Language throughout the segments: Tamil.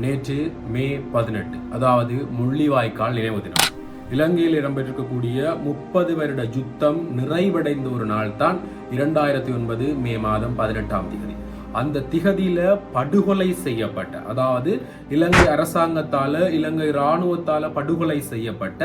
நேற்று மே பதினெட்டு அதாவது முள்ளிவாய்க்கால் நினைவு தினம். இலங்கையில் இடம்பெற்றிருக்கக்கூடிய முப்பது வருட யுத்தம் நிறைவடைந்த ஒரு நாள் தான் இரண்டாயிரத்தி ஒன்பது மே மாதம் பதினெட்டாம் தேதி அந்த திகதியில படுகொலை செய்யப்பட்ட அதாவது இலங்கை அரசாங்கத்தால இலங்கை இராணுவத்தால படுகொலை செய்யப்பட்ட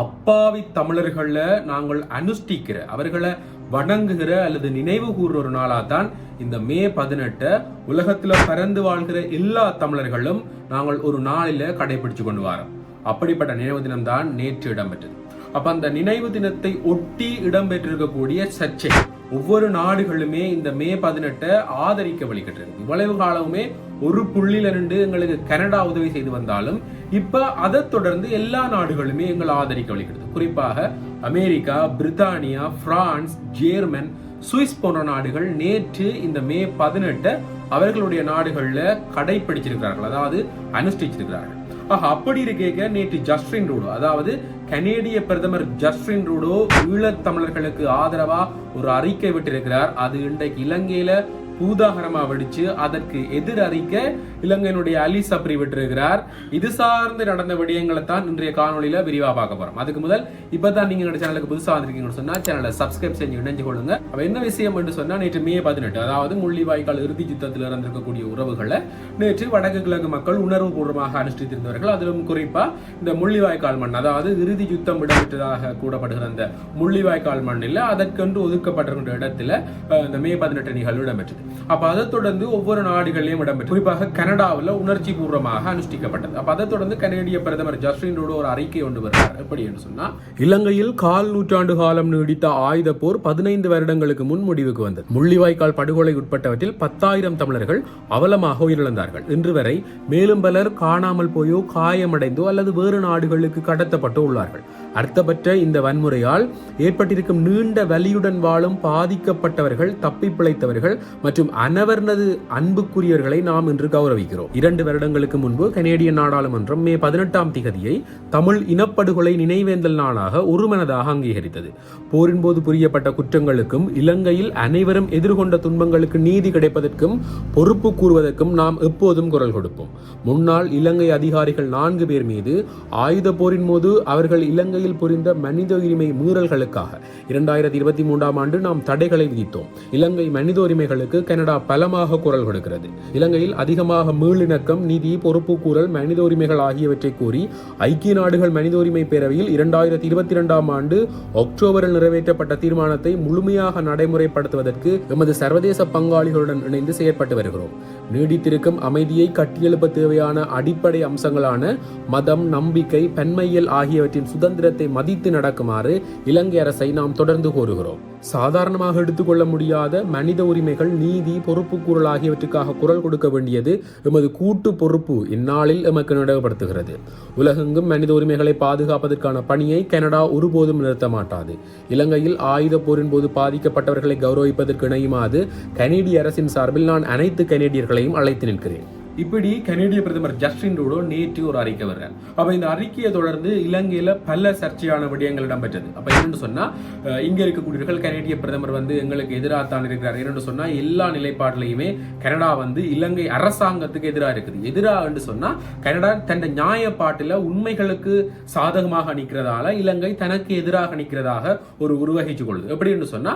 அப்பாவி தமிழர்களை நாங்கள் அனுஷ்டிக்கிற அவர்களை வணங்குகிற அல்லது நினைவு கூறுற ஒரு நாளாக தான் இந்த மே பதினெட்டை உலகத்தில் பறந்து வாழ்கிற எல்லா தமிழர்களும் நாங்கள் ஒரு நாளில் கடைபிடிச்சு கொண்டு வரோம். அப்படிப்பட்ட நினைவு தினம் தான் நேற்று இடம்பெற்றது. அப்ப அந்த நினைவு தினத்தை ஒட்டி இடம்பெற்றிருக்கக்கூடிய சர்ச்சை ஒவ்வொரு நாடுகளுமே இந்த மே பதினெட்டை ஆதரிக்க வழிகட்டிருக்கு இவ்வளவு காலமுமே ஒரு புள்ளியில இருந்து எங்களுக்கு கனடா உதவி செய்து வந்தாலும் இப்ப அதை தொடர்ந்து எல்லா நாடுகளுமே எங்களை ஆதரிக்க வழிகிறது குறிப்பாக அமெரிக்கா பிரித்தானியா பிரான்ஸ் ஜேர்மன் சுவிஸ் போன்ற நாடுகள் நேற்று இந்த மே பதினெட்டை அவர்களுடைய நாடுகளில் கடைபிடிச்சிருக்கிறார்கள் அதாவது அனுஷ்டிச்சிருக்கிறார்கள். ஆஹ் அப்படி இருக்க நேற்று ஜஸ்டின் ரூடோ அதாவது கனேடிய பிரதமர் ஜஸ்டின் ரூடோ ஈழத் தமிழர்களுக்கு ஆதரவா ஒரு அறிக்கை விட்டிருக்கிறார். அது இன்றைக்கு இலங்கையில பூதாகரமாக வெடிச்சு அதற்கு எதிர் அறிக்கை இலங்கையினுடைய அலி சப்ரி விட்டிருக்கிறார். இது சார்ந்து நடந்த விடயங்களை தான் இன்றைய காணொலியில் விரிவாக பார்க்க போறோம். அதுக்கு முதல் இப்பதான் நீங்க எங்க சேனலுக்கு புதுசாக வந்திருக்கீங்கன்னு சொன்னா சேனலை சப்ஸ்கிரைப் செஞ்சு இணைஞ்சு கொள்ளுங்க. அப்ப என்ன விஷயம் என்று சொன்னா நேற்று மே பதினெட்டு அதாவது முள்ளிவாய்க்கால் இறுதி யுத்தத்தில் இருந்திருக்கக்கூடிய உறவுகளை நேற்று வடக்கு கிழக்கு மக்கள் உணர்வு பூர்வமாக அனுஷ்டித்திருந்தவர்கள். அதிலும் குறிப்பா இந்த முள்ளிவாய்க்கால் மண் அதாவது இறுதி யுத்தம் இடம்பெற்றதாக கூடப்படுகிற அந்த முள்ளிவாய்க்கால் மண்ணில் அதற்கென்று ஒதுக்கப்பட்டிருக்கின்ற இடத்துல இந்த மே பதினெட்டு நிகழ்வு இடம்பெற்றது. அப்போ அதை தொடர்ந்து ஒவ்வொரு நாடுகளிலும் இடம்பெற்று குறிப்பாக கனடாவில் உணர்ச்சி பூர்வமாக அனுஷ்டிக்கப்பட்டது. அப்போ அதை தொடர்ந்து கனேடிய பிரதமர் ஜஸ்டின் ரோடு ஒரு அறிக்கை கொண்டு வருகிறார். எப்படி என்று சொன்னால் இலங்கையில் கால் நூற்றாண்டு காலம் நீடித்த ஆயுத போர் பதினைந்து வருடங்களுக்கு முன் முடிவுக்கு வந்தது. முள்ளிவாய்க்கால் படுகொலை உட்பட்டவற்றில் பத்தாயிரம் தமிழர்கள் அவலமாக உயிரிழந்தார்கள். இன்று வரை மேலும் பலர் காணாமல் போயோ காயமடைந்தோ அல்லது வேறு நாடுகளுக்கு கடத்தப்பட்டோ உள்ளார்கள். அர்த்தப்பட்ட இந்த வன்முறையால் ஏற்பட்டிருக்கும் நீண்ட வலியுடன் வாழும் பாதிக்கப்பட்டவர்கள் தப்பி பிழைத்தவர்கள் மற்றும் மற்றும் அனவர்னது அன்புக்குரியவர்களை நாம் இன்று கௌரவிக்கிறோம். இரண்டு வருடங்களுக்கு முன்பு கனேடிய நாடாளுமன்றம் மே பதினெட்டாம் திகதியை தமிழ் இனப்படுகொலை நினைவேந்தல் நாளாக ஒருமனதாக அங்கீகரித்தது. போரின் போது புரியப்பட்ட குற்றங்களுக்கும் இலங்கையில் அனைவரும் எதிர்கொண்ட துன்பங்களுக்கு நீதி கிடைப்பதற்கும் பொறுப்பு கூறுவதற்கும் நாம் எப்போதும் குரல் கொடுப்போம். முன்னாள் இலங்கை அதிகாரிகள் நான்கு பேர் மீது ஆயுத போரின் போது அவர்கள் இலங்கையில் புரிந்த மனித உரிமை மீறல்களுக்காக இரண்டாயிரத்தி இருபத்தி மூன்றாம் ஆண்டு நாம் தடைகளை விதித்தோம். இலங்கை மனித உரிமைகளுக்கு கனடா பலமாக குரல் கொடுக்கிறது. இலங்கையில் அதிகமாக மீளிணக்கம் நிதி பொறுப்பு கூறல் மனித உரிமைகள் ஆகியவற்றை கூறி ஐக்கிய நாடுகள் மனித உரிமை பேரவையில் இரண்டாயிரத்தி இருபத்தி இரண்டாம் ஆண்டு அக்டோபரில் நிறைவேற்றப்பட்ட தீர்மானத்தை முழுமையாக நடைமுறைப்படுத்துவதற்கு எமது சர்வதேச பங்காளிகளுடன் இணைந்து செயற்பட்டு வருகிறோம். நீடித்திருக்கும் அமைதியை கட்டியெழுப்ப தேவையான அடிப்படை அம்சங்களான மதம் நம்பிக்கை பெண்மையியல் ஆகியவற்றின் சுதந்திரத்தை மதித்து நடக்குமாறு இலங்கை அரசை நாம் தொடர்ந்து கோருகிறோம். சாதாரணமாக எடுத்துக்கொள்ள முடியாத மனித உரிமைகள் நீதி பொறுப்புக்கூறல் ஆகியவற்றுக்காக குரல் கொடுக்க வேண்டியது எமது கூட்டு பொறுப்பு இந்நாளில் எமக்கு நினைவுபடுத்துகிறது உலகெங்கும் மனித உரிமைகளை பாதுகாப்பதற்கான பணியை கனடா ஒருபோதும் நிறுத்த மாட்டாது. இலங்கையில் ஆயுத போரின் போது பாதிக்கப்பட்டவர்களை கௌரவிப்பதற்கு இணையுமாது கனேடிய அரசின் சார்பில் நான் அனைத்து கனேடியர்களையும் அழைத்து நிற்கிறேன். இப்படி கனேடிய பிரதமர் ஜஸ்டின் ரூடோ நேற்று ஒரு அறிக்கை வர்றார். அப்ப இந்த அறிக்கையை தொடர்ந்து இலங்கையில பல சர்ச்சையான விடயங்கள் இடம்பெற்றது. அப்ப என்னன்னு சொன்னா அஹ், இங்க இருக்கக்கூடியவர்கள் கனேடிய பிரதமர் வந்து எங்களுக்கு எதிராக தான் இருக்கிறார். என்னன்னு சொன்னா எல்லா நிலைப்பாட்டிலையுமே கனடா வந்து இலங்கை அரசாங்கத்துக்கு எதிராக இருக்குது. எதிராக என்று சொன்னா கனடா தன் நியாயப்பாட்டில உண்மைகளுக்கு சாதகமாக நிற்கிறதால இலங்கை தனக்கு எதிராக நிற்கிறதாக ஒரு உருவகிச்சு கொள்ளுது. எப்படி என்று சொன்னா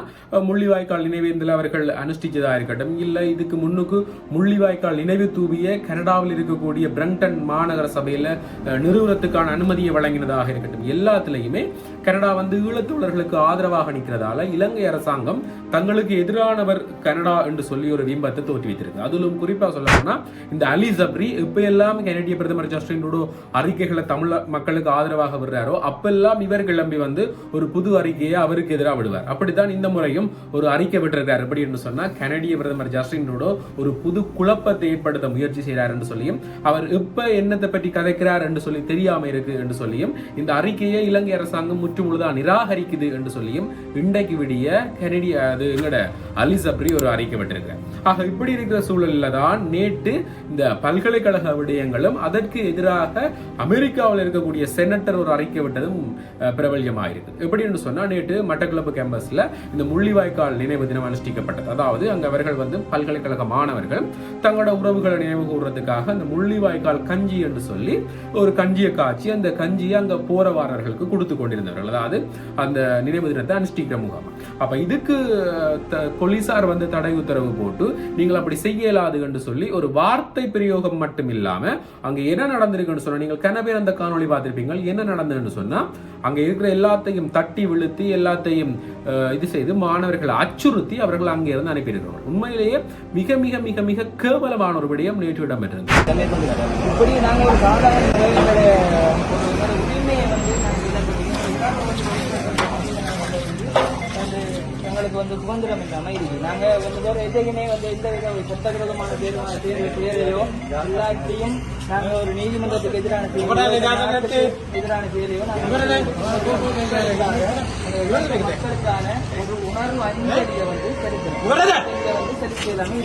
முள்ளிவாய்க்கால் நினைவேந்தில் அவர்கள் அனுஷ்டிச்சதா இருக்கட்டும் இல்ல இதுக்கு முன்னுக்கு முள்ளிவாய்க்கால் நினைவு தூவிய கனடாவில் இருக்கக்கூடிய பிரங்டன் மாநகர சபையில் நிறுவனத்துக்கான அனுமதியை வழங்கினதாக இருக்கட்டும். எல்லாத்துலேயுமே கனடா வந்து ஈழத்தோழர்களுக்கு ஆதரவாக நிற்கிறதால இலங்கை அரசாங்கம் தங்களுக்கு எதிரானவர் கனடா என்று சொல்லி ஒரு விம்பத்தை தோற்றி வைத்திருக்கு. அதிலும் குறிப்பாக சொல்லணும்னா இந்த அலி ஜப்ரி இப்போ எல்லாம் கனடிய பிரதமர் ஜஸ்டின் ட்ரூடோ அறிக்கைகளை தமிழ் மக்களுக்கு ஆதரவாக விடுறாரோ அப்பெல்லாம் இவர் கிளம்பி வந்து ஒரு புது அறிக்கையை அவருக்கு எதிராக விடுவார். அப்படித்தான் இந்த முறையும் ஒரு அறிக்கை விட்டிருக்கார். எப்படி என்று சொன்னால் கனடிய பிரதமர் ஜஸ்டின் ட்ரூடோ ஒரு புது குழப்பத்தை ஏற்படுத்த முயற்சி செய்கிறார் என்று சொல்லியும் அவர் இப்போ என்னத்தை பற்றி கதைக்கிறார் என்று சொல்லி தெரியாம இருக்கு என்று சொல்லியும் இந்த அறிக்கையை இலங்கை அரசாங்கம் முற்றுமுழுதா நிராகரிக்குது என்று சொல்லியும் இன்றைக்கு விடிய கனடிய அது எங்கட? அலி சப்ரி ஒரு அறிக்கை ஆக இப்படி இருக்கிற சூழலில் தான் நேற்று இந்த பல்கலைக்கழக விடயங்களும் அதற்கு எதிராக அமெரிக்காவில் இருக்கக்கூடிய செனட்டர் ஒரு அறிக்கை விட்டதும் பிரபல்யமாயிருக்கு. எப்படி என்று சொன்னா நேற்று மட்டக்களப்பு கேம்பஸ்ல இந்த முள்ளிவாய்க்கால் நினைவு தினம் அனுஷ்டிக்கப்பட்டது. அதாவது அங்க அவர்கள் வந்து பல்கலைக்கழக மாணவர்கள் தங்களோட உறவுகளை நினைவு கூறுறதுக்காக அந்த முள்ளிவாய்க்கால் கஞ்சி என்று சொல்லி ஒரு கஞ்சியை காய்ச்சி அந்த கஞ்சியை அங்கே போறவாரர்களுக்கு கொடுத்து கொண்டிருந்தவர்கள். அதாவது அந்த நினைவு தினத்தை அனுஷ்டிக்கிற முகாம். அப்போ இதுக்கு போலீசார் வந்து தடை உத்தரவு போட்டு நீங்கள் அப்படி செய்ய இயலாது என்று சொல்லி ஒரு வார்த்தை பிரயோகம் மட்டும் இல்லாம அங்க என்ன நடந்திருக்குன்னு சொன்னா நீங்கள் கனவே அந்த காணொளி பார்த்திருப்பீங்க என்ன நடந்ததுன்னு சொன்னா அங்க இருக்கிற எல்லாத்தையும் தட்டி விழுத்தி எல்லாத்தையும் இது செய்து மாணவர்களை அச்சுறுத்தி அவர்கள் அங்கே இருந்து அனுப்பியிருக்கிறார் உண்மையிலேயே மிக மிக மிக மிக கேவலமான ஒரு விடயம் நேற்று இடம்பெற்றிருந்தது இப்படி நாங்கள் ஒரு சாதாரண நிலையிலுடைய ஒரு ஒரு உரிமையை வந்து நாங்கள் இழக்கிறோம் வந்து எங்களுக்கு வந்து சுதந்திரம் இல்லாமல் இருக்கு நாங்கள் வந்து வேறு எதையுமே வந்து எந்த சட்டவிரோதமான தேர்வு தேர்வு தேர்வையோ எல்லாத்தையும் நாங்கள் ஒரு நீதிமன்றத்துக்கு எதிரான எதிரான நாங்கள் மக்களுக்கான ஒரு உணர்வு அஞ்சலியை வந்து செலுத்தணும் வந்து செலுத்த எல்லாமே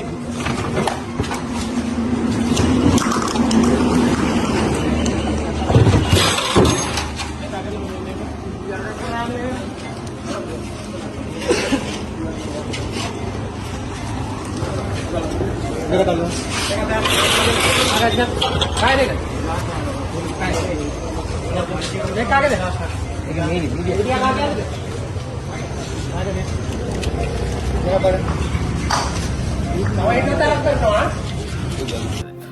இருக்கு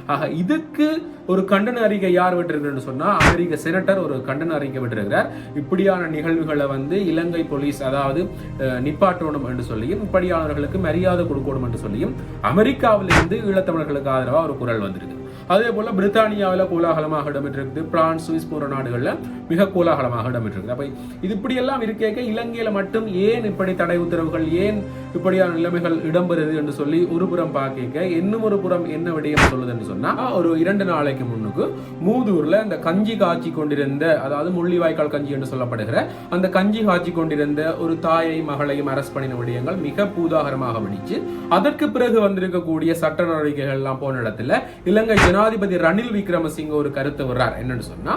ஆக இதுக்கு ஒரு கண்டன அறிக்கை யார் விட்டிருக்கிறார்னு சொன்னால் அமெரிக்க செனட்டர் ஒரு கண்டன அறிக்கை விட்டிருக்கிறார். இப்படியான நிகழ்வுகளை வந்து இலங்கை போலீஸ் அதாவது அஹ், நிப்பாட்டணும் என்று சொல்லியும் இப்படியானவர்களுக்கு மரியாதை கொடுக்கணும் என்று சொல்லியும் அமெரிக்காவிலிருந்து ஈழத்தமிழர்களுக்கு ஆதரவாக ஒரு குரல் வந்திருக்கு அதே போல பிரித்தானியாவில் கோலாகலமாக இடம்பெற்றிருக்குது. பிரான்ஸ் சுவிஸ் போன்ற நாடுகளில் மிக கோலாகலமாக இடம்பெற்றிருக்குது. அப்ப இது இப்படி எல்லாம் இருக்கேக்க இலங்கையில மட்டும் ஏன் இப்படி தடை உத்தரவுகள் ஏன் இப்படியான நிலைமைகள் இடம்பெறுது என்று சொல்லி ஒரு புறம் பார்க்க இன்னும் ஒரு புறம் என்ன விடயம் சொல்லுதுன்னு சொன்னா ஒரு இரண்டு நாளைக்கு முன்னுக்கு மூதூர்ல இந்த கஞ்சி காய்ச்சி கொண்டிருந்த அதாவது முள்ளிவாய்க்கால் கஞ்சி என்று சொல்லப்படுகிற அந்த கஞ்சி காய்ச்சி கொண்டிருந்த ஒரு தாயை மகளையும் அரஸ்ட் பண்ணின விடயங்கள் மிக பூதாகரமாக வெடிச்சு அதற்கு பிறகு வந்திருக்கக்கூடிய சட்ட நடவடிக்கைகள் எல்லாம் போன இடத்துல இலங்கை ஜனா ஜனாதிபதி ரணில் விக்ரமசிங்க ஒரு கருத்து வர்றார் என்னன்னு சொன்னா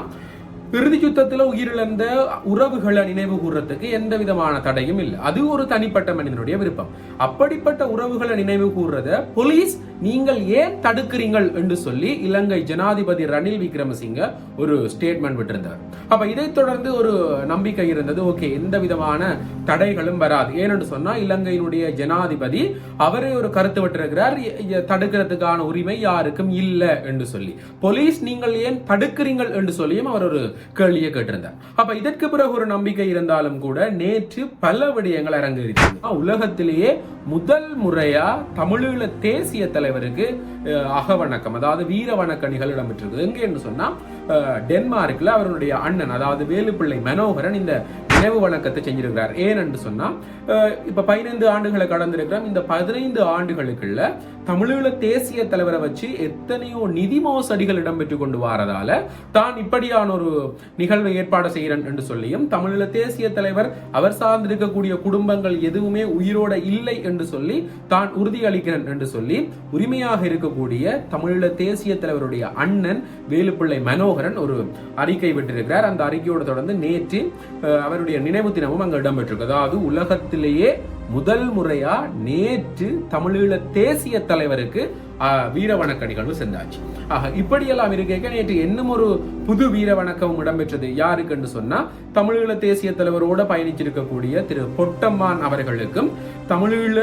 இறுதி யுத்தத்தில் உயிரிழந்த உறவுகளை நினைவு கூறுறதுக்கு எந்த விதமான தடையும் இல்லை. அது ஒரு தனிப்பட்ட மனிதனுடைய விருப்பம். அப்படிப்பட்ட உறவுகளை நினைவு கூறுறத போலீஸ் நீங்கள் ஏன் தடுக்கிறீங்கள் என்று சொல்லி இலங்கை ஜனாதிபதி ரணில் விக்ரமசிங்க ஒரு ஸ்டேட்மெண்ட் விட்டிருந்தார். அப்ப இதைத் தொடர்ந்து ஒரு நம்பிக்கை இருந்தது ஓகே எந்த விதமான தடைகளும் வராது. ஏனென்று சொன்னா இலங்கையினுடைய ஜனாதிபதி அவரே ஒரு கருத்து விட்டிருக்கிறார் தடுக்கிறதுக்கான உரிமை யாருக்கும் இல்லை என்று சொல்லி. போலீஸ் நீங்கள் ஏன் தடுக்கிறீங்கள் என்று சொல்லியும் அவர் ஒரு கேள்வியை கேட்டிருந்தார் அப்ப இதற்கு பிறகு ஒரு நம்பிக்கை இருந்தாலும் கூட நேற்று பல விடயங்கள் அரங்கேறியது உலகத்திலேயே முதல் முறையா தமிழீழ தேசிய தலைவருக்கு அஹ், அகவணக்கம் அதாவது வீர வணக்க நிகழ்வு இடம்பெற்றிருக்கு எங்க என்று சொன்னா அஹ், டென்மார்க்ல அவருடைய அண்ணன் அதாவது வேலுப்பிள்ளை மனோகரன் இந்த இரவு வணக்கத்தை செஞ்சிருக்கிறார். ஏன் என்று சொன்னால் இப்போ பதினைந்து ஆண்டுகளை கடந்திருக்கிறோம். இந்த பதினைந்து ஆண்டுகளுக்குள்ள தமிழீழ தேசிய தலைவரை வச்சு எத்தனையோ நிதி மோசடிகள் இடம்பெற்று கொண்டு வாரதால தான் இப்படியான ஒரு நிகழ்வை ஏற்பாடு செய்கிறேன் என்று சொல்லியும் தமிழீழ தேசிய தலைவர் அவர் சார்ந்திருக்கக்கூடிய குடும்பங்கள் எதுவுமே உயிரோட இல்லை என்று சொல்லி தான் உறுதியளிக்கிறேன் என்று சொல்லி உரிமையாக இருக்கக்கூடிய தமிழீழ தேசிய தலைவருடைய அண்ணன் வேலுப்பிள்ளை மனோகரன் ஒரு அறிக்கை விட்டிருக்கிறார். அந்த அறிக்கையோடு தொடர்ந்து நேற்று அவருடைய அவருடைய நினைவு தினமும் அங்கே இடம்பெற்றிருக்கு அதாவது உலகத்திலேயே முதல் முறையா நேற்று தமிழீழ தேசிய தலைவருக்கு வீர வணக்க நிகழ்வு செஞ்சாச்சு ஆக இப்படியெல்லாம் இருக்க நேற்று இன்னும் ஒரு புது வீர வணக்கம் இடம்பெற்றது யாருக்குன்னு சொன்னா தமிழீழ தேசிய தலைவரோட பயணிச்சிருக்கக்கூடிய திரு பொட்டம்மான் அவர்களுக்கும் தமிழீழ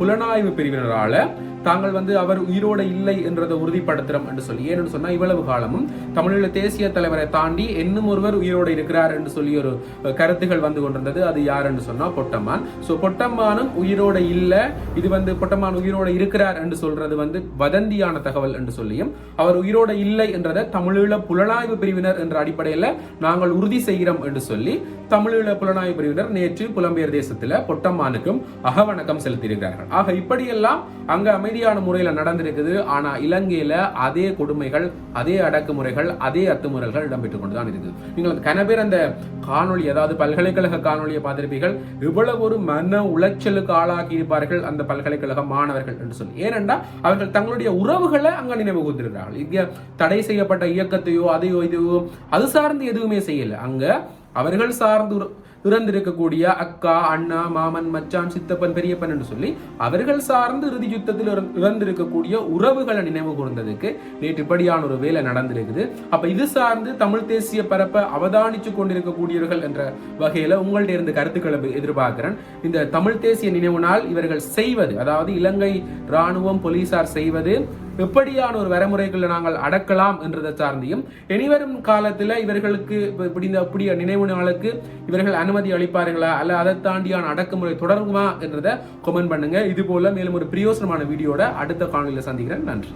புலனாய்வு பிரிவினரால தாங்கள் வந்து அவர் உயிரோட இல்லை என்றதை உறுதிப்படுத்துறோம் என்று சொல்லி. ஏன்னு சொன்னா இவ்வளவு காலமும் தமிழீழ தேசிய தலைவரை தாண்டி இன்னும் ஒருவர் உயிரோடு இருக்கிறார் என்று சொல்லி ஒரு கருத்துகள் வந்து கொண்டிருந்தது. அது யார் என்று சொன்னா பொட்டம்மான். சோ பொட்டம்மானும் உயிரோட இல்ல. இது வந்து பொட்டம்மான் உயிரோட இருக்கிறார் என்று சொல்றது வந்து வதந்தியான தகவல் என்று சொல்லியும் அவர் உயிரோடு இல்லை என்றதை தமிழீழ புலனாய்வு பிரிவினர் என்ற அடிப்படையில் நாங்கள் உறுதி செய்கிறோம் என்று சொல்லி தமிழீழ புலனாய்வு பிரிவினர் நேற்று புலம்பெயர் தேசத்தில் பொட்டம்மானுக்கும் அகவணக்கம் செலுத்தியிருக்கிறார்கள். ஆக இப்படியெல்லாம் அங்க அமைதியான முறையில் நடந்திருக்குது. ஆனால் இலங்கையில் அதே கொடுமைகள் அதே அடக்குமுறைகள் அதே அத்துமுறைகள் இடம்பெற்றுக் கொண்டுதான் இருக்குது. நீங்கள் கனபேர் அந்த காணொலி அதாவது பல்கலைக்கழக காணொலியை பார்த்திருப்பீர்கள். இவ்வளவு ஒரு மன உளைச்சலுக்கு ஆளாகி இருப்பார்கள் அந்த பல்கலைக்கழக மாணவர்கள் என்று சொல்லி. ஏனென்றா அவர்கள் தங்களுடைய உறவுகளை அங்க நினைவு கூர்ந்திருக்கிறார்கள் இங்க தடை செய்யப்பட்ட இயக்கத்தையோ அதையோ இதையோ அது சார்ந்து எதுவுமே செய்யல. அங்க அவர்கள் சார்ந்து இறந்திருக்கக்கூடிய அக்கா அண்ணா மாமன் மச்சான் சித்தப்பன் பெரியப்பன் என்று சொல்லி அவர்கள் சார்ந்து இறுதி யுத்தத்தில் இறந்திருக்கக்கூடிய உறவுகளை நினைவு கூர்ந்ததுக்கு நேற்று இப்படியான ஒரு வேலை நடந்திருக்குது. அப்ப இது சார்ந்து தமிழ் தேசிய பரப்பை அவதானிச்சு கொண்டிருக்கக்கூடியவர்கள் என்ற வகையில உங்கள்ட்ட இருந்து கருத்துக்களை எதிர்பார்க்கிறேன். இந்த தமிழ் தேசிய நினைவு நாள் இவர்கள் செய்வது அதாவது இலங்கை ராணுவம் போலீசார் செய்வது எப்படியான ஒரு வரைமுறைகளை நாங்கள் அடக்கலாம் என்றதை சார்ந்தியும் இனிவரும் காலத்துல இவர்களுக்கு பிடிந்த இப்படி இந்த நினைவு நாளுக்கு இவர்கள் அனுமதி அளிப்பார்களா? அல்ல அதை தாண்டியான அடக்குமுறை தொடருமா என்றதை கொமெண்ட் பண்ணுங்க. இது போல மேலும் ஒரு பிரயோசனமான வீடியோட அடுத்த காணொலியில் சந்திக்கிறேன். நன்றி.